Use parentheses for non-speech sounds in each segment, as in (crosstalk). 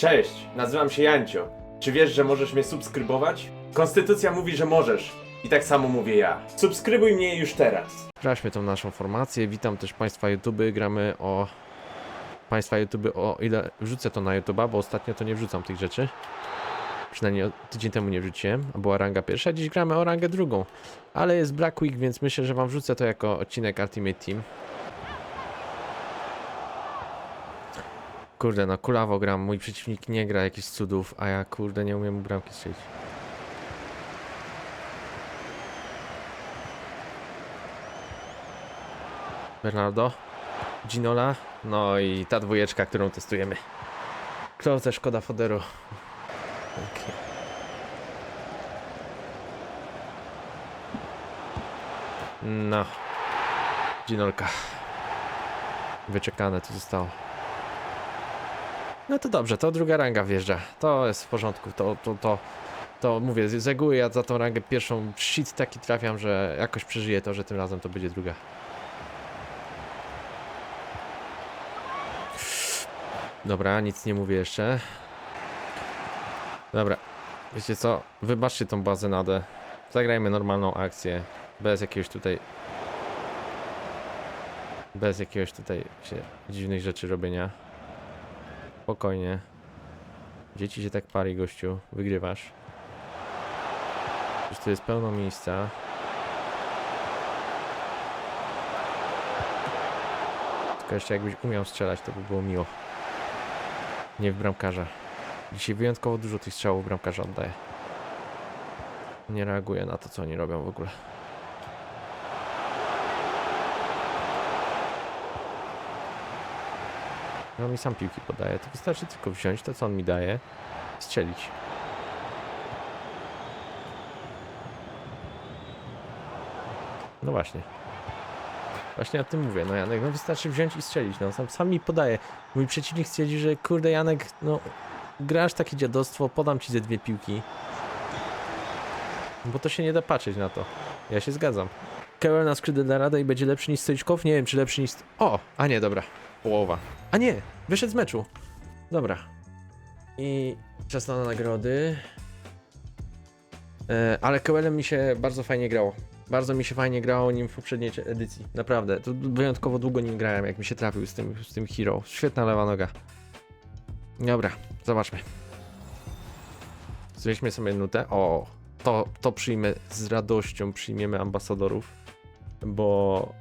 Cześć, nazywam się Jancio. Czy wiesz, że możesz mnie subskrybować? Konstytucja mówi, że możesz. I tak samo mówię ja. Subskrybuj mnie już teraz. Sprawdźmy tą naszą formację. Witam też Państwa YouTube. Gramy o. Państwa YouTube o ile wrzucę to na YouTube'a, bo ostatnio to nie wrzucam tych rzeczy. Przynajmniej tydzień temu nie wrzuciłem, a była ranga pierwsza. Dziś gramy o rangę drugą. Ale jest Black Week, więc myślę, że Wam wrzucę to jako odcinek Ultimate Team. Kurde, no kulawo gram. Mój przeciwnik nie gra jakichś cudów, a ja kurde nie umiem bramki strzelić. Bernardo, Ginola, no i ta dwójeczka, którą testujemy. Klose, szkoda foderu. Okej. No. Ginolka. Wyczekane to zostało. No to dobrze, to druga ranga wjeżdża. To jest w porządku, to, to, to, to mówię, z reguły ja za tą rangę pierwszą shit taki trafiam, że jakoś przeżyję to, że tym razem to będzie druga. Dobra, nic nie mówię jeszcze. Dobra, wiecie co? Wybaczcie tą bazę nadę. Zagrajmy normalną akcję. Bez jakiegoś tutaj... Bez jakiegoś tutaj się dziwnych rzeczy robienia. Spokojnie. Dzieci się tak pali, gościu. Wygrywasz. Już tu jest pełno miejsca. Tylko jeszcze jakbyś umiał strzelać, to by było miło. Nie w bramkarza. Dzisiaj wyjątkowo dużo tych strzałów bramkarza oddaje. Nie reaguje na to, co oni robią w ogóle. No mi sam piłki podaje. To wystarczy tylko wziąć to, co on mi daje, strzelić. No właśnie. Właśnie o tym mówię, no Janek, no wystarczy wziąć i strzelić, no sam, sam mi podaje. Mój przeciwnik stwierdzi, że kurde Janek, no grasz takie dziadostwo, podam ci ze dwie piłki. Bo to się nie da patrzeć na to. Ja się zgadzam. Keller na skrzydle da radę i będzie lepszy niż Stoiczkow? Nie wiem, czy lepszy niż... O! A nie, dobra. Połowa. A nie! Wyszedł z meczu. Dobra. I czas na nagrody. E, ale Kewellem mi się bardzo fajnie grało. Bardzo mi się fajnie grało nim w poprzedniej edycji. Naprawdę. To wyjątkowo długo nim grałem, jak mi się trafił z tym, z tym hero. Świetna lewa noga. Dobra, zobaczmy. Zweźmy sobie nutę. O, to, to przyjmę z radością, przyjmiemy ambasadorów, bo.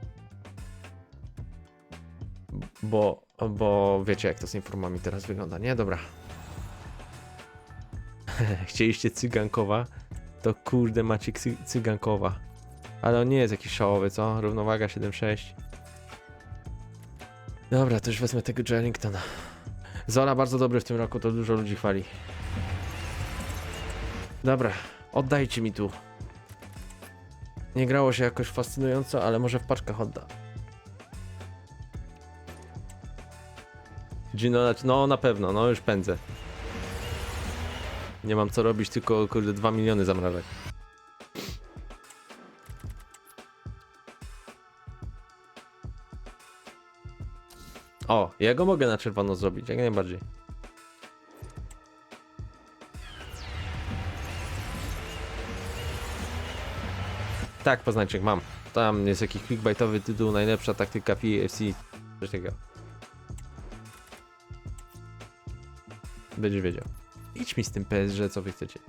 Bo, bo wiecie, jak to z informami teraz wygląda, nie? Dobra. (laughs) Chcieliście cygankowa? To kurde, macie cy cygankowa. Ale on nie jest jakiś szałowy, co? Równowaga 7,6. Dobra, to już wezmę tego Jellingtona. Zola bardzo dobry w tym roku, to dużo ludzi chwali. Dobra, oddajcie mi tu. Nie grało się jakoś fascynująco, ale może w paczkach odda. Gino, no na pewno, no już pędzę. Nie mam co robić, tylko kurde 2 miliony zamrażać. O, ja go mogę na czerwono zrobić, jak najbardziej. Tak, poznańczyk mam. Tam jest jakiś clickbaitowy tytuł, najlepsza taktyka PFC. Coś takiego. Będziesz wiedział. Idź mi z tym PSG, co wy chcecie.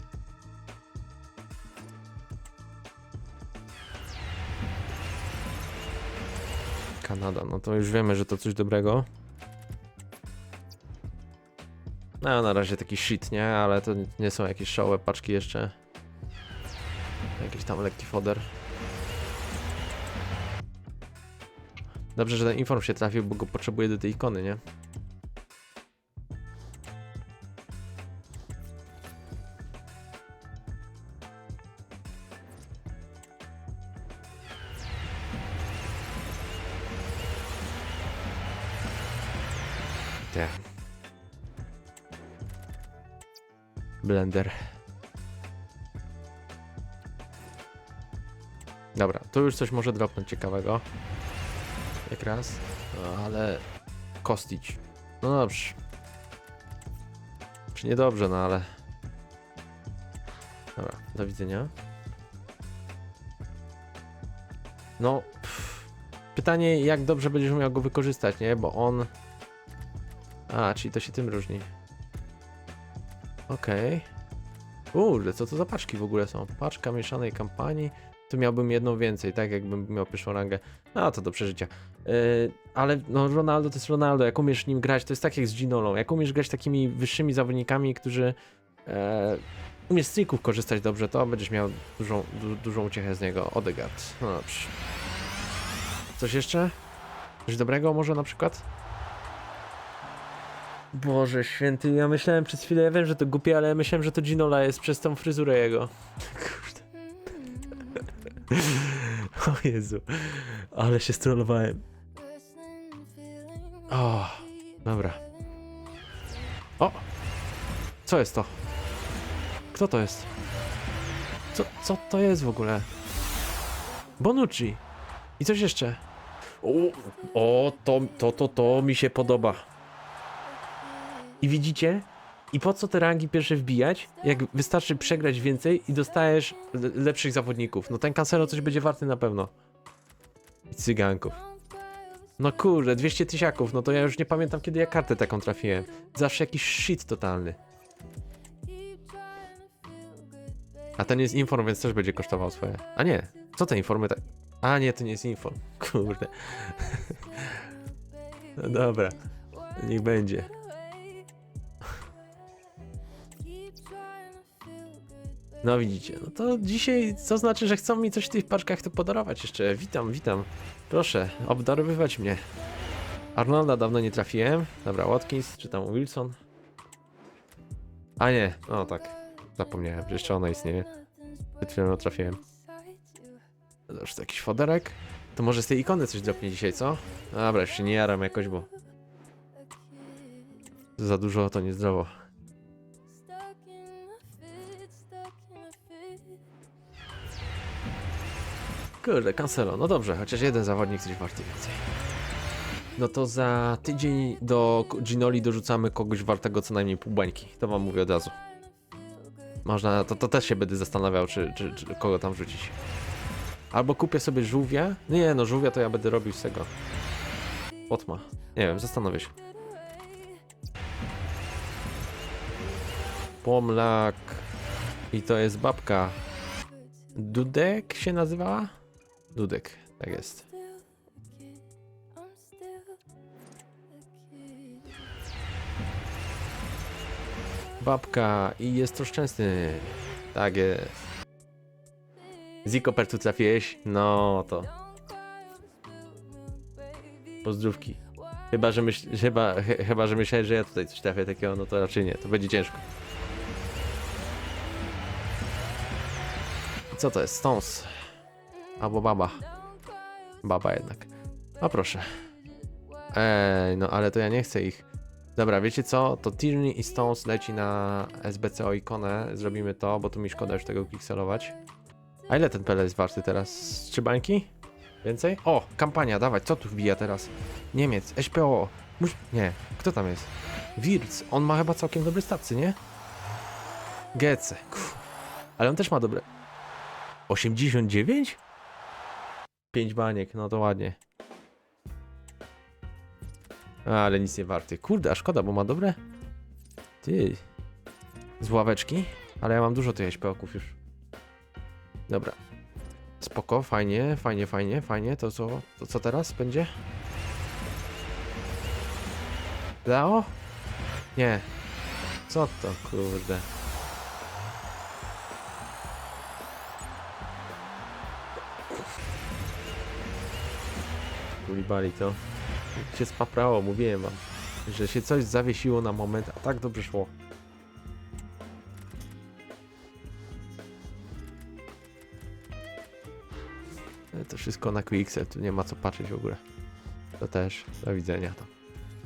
Kanada, no to już wiemy, że to coś dobrego. No na razie taki shit, nie? Ale to nie są jakieś szałe paczki jeszcze. Jakiś tam lekki foder. Dobrze, że ten inform się trafił, bo go potrzebuję do tej ikony, nie? Te. Blender. Dobra, tu już coś może dropnąć ciekawego. Jak raz. No, ale... Kostić. No dobrze. Czy niedobrze, no ale... Dobra, do widzenia. No, pff, pytanie jak dobrze będziesz umiał go wykorzystać, nie? Bo on... A, czyli to się tym różni. Okej. Kurde, co to za paczki w ogóle są? Paczka mieszanej kampanii. Tu miałbym jedną więcej, tak jakbym miał pierwszą rangę. No to do przeżycia. Yy, ale no Ronaldo to jest Ronaldo, jak umiesz nim grać, to jest tak jak z Ginolą. Jak umiesz grać takimi wyższymi zawodnikami, którzy e, umiesz z trików korzystać dobrze, to będziesz miał dużą, du, dużą uciechę z niego. Odegaard. No dobrze. Coś jeszcze? Coś dobrego może na przykład? Boże święty, ja myślałem przez chwilę, ja wiem, że to głupie, ale ja myślałem, że to Ginola jest przez tą fryzurę jego. Kurde. O Jezu, ale się strollowałem. O, dobra. O! Co jest to? Kto to jest? Co, co to jest w ogóle? Bonucci. I coś jeszcze. O, o to, to, to, to mi się podoba. I widzicie? I po co te rangi pierwsze wbijać, jak wystarczy przegrać więcej i dostajesz le- lepszych zawodników. No ten Cancelo coś będzie warty na pewno. Cyganków. No kurde, 200 tysiaków, no to ja już nie pamiętam kiedy ja kartę taką trafiłem. Zawsze jakiś shit totalny. A ten jest inform, więc też będzie kosztował swoje. A nie, co te informy tak... A nie, to nie jest inform. (laughs) Kurde. (laughs) No dobra, niech będzie. No widzicie, no to dzisiaj, co znaczy, że chcą mi coś w tych paczkach to podarować jeszcze. Witam, witam. Proszę, obdarowywać mnie. Arnolda dawno nie trafiłem. Dobra, Watkins, czy tam Wilson. A nie, no tak. Zapomniałem, że jeszcze ona istnieje. Przed chwilą trafiłem. Już to jakiś foderek. To może z tej ikony coś dropnie dzisiaj, co? Dobra, już się nie jaram jakoś, bo... Za dużo to niezdrowo. Kurde, Cancelo. No dobrze, chociaż jeden zawodnik coś warty więcej. No to za tydzień do Ginoli dorzucamy kogoś wartego co najmniej pół bańki. To wam mówię od razu. Można, to, to też się będę zastanawiał, czy, czy, czy kogo tam wrzucić. Albo kupię sobie żółwia. Nie, no żółwia to ja będę robił z tego. Otma. Nie wiem, zastanowię się. Pomlak. I to jest babka. Dudek się nazywała? Dudek, tak jest. Babka i jest to szczęsny. Tak jest. Ziko tu trafiłeś? No to. Pozdrówki. Chyba, że myśl, chyba, ch- chyba, że myślałeś, że ja tutaj coś trafię takiego, no to raczej nie, to będzie ciężko. Co to jest? Stones. Albo baba. Baba jednak. A proszę. Ej, no ale to ja nie chcę ich. Dobra, wiecie co? To Tierney i Stones leci na SBCO ikonę. Zrobimy to, bo tu mi szkoda już tego pikselować. A ile ten PL jest warty teraz? Trzy bańki? Więcej? O, kampania, dawać, co tu wbija teraz? Niemiec, SPO. Mus... Nie, kto tam jest? Wirtz, on ma chyba całkiem dobre stawcy, nie? Gece, ale on też ma dobre. 89? 5 baniek, no to ładnie. Ale nic nie warty. Kurde, a szkoda, bo ma dobre. Ty. Z ławeczki? Ale ja mam dużo tych śpioków już. Dobra. Spoko, fajnie, fajnie, fajnie, fajnie. To co, to co teraz będzie? Dao? Nie. Co to, kurde. Kulibali to się spaprało, mówiłem wam, że się coś zawiesiło na moment, a tak dobrze szło. Ale To wszystko na Quickset, tu nie ma co patrzeć w ogóle. To też, do widzenia tam.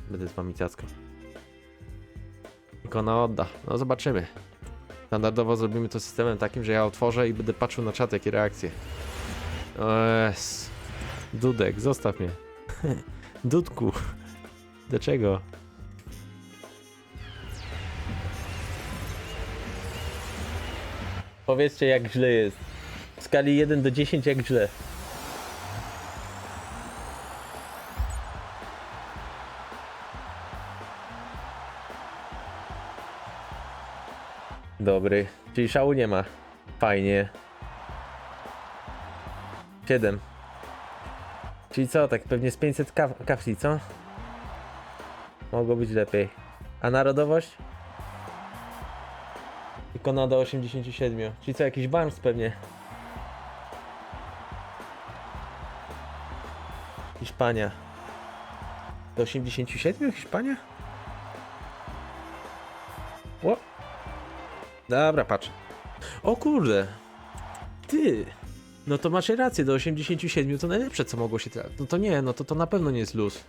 Będę z wami ciacką. Ikona odda, no zobaczymy. Standardowo zrobimy to systemem takim, że ja otworzę i będę patrzył na czat, jakie reakcje. Oes. Dudek, zostaw mnie. Dudku. Dlaczego? Powiedzcie jak źle jest. W skali 1 do 10 jak źle. Dobry. Czyli szału nie ma. Fajnie. 7. Czyli co, tak pewnie z 500 kaf kafli, co? Mogło być lepiej. A narodowość? Ikona do 87. Czyli co, jakiś Barnes pewnie. Hiszpania. Do 87 Hiszpania? O! Dobra, patrz. O kurde! Ty! No to masz rację, do 87 to najlepsze co mogło się trafić. No to nie, no to to na pewno nie jest luz.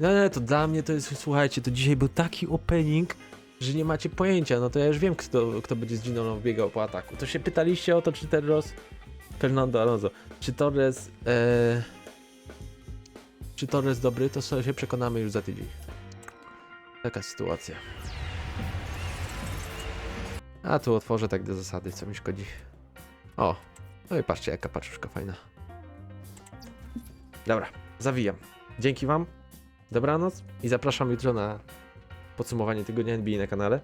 No nie, to dla mnie to jest, słuchajcie, to dzisiaj był taki opening, że nie macie pojęcia, no to ja już wiem kto, kto będzie z Ginoną biegał po ataku. To się pytaliście o to, czy Torres, Fernando Alonso, czy Torres, e, czy Torres dobry, to sobie się przekonamy już za tydzień. Taka sytuacja. A tu otworzę tak do zasady, co mi szkodzi. O, no i patrzcie jaka paczuszka fajna. Dobra, zawijam. Dzięki wam, dobranoc i zapraszam jutro na podsumowanie tygodnia NBA na kanale.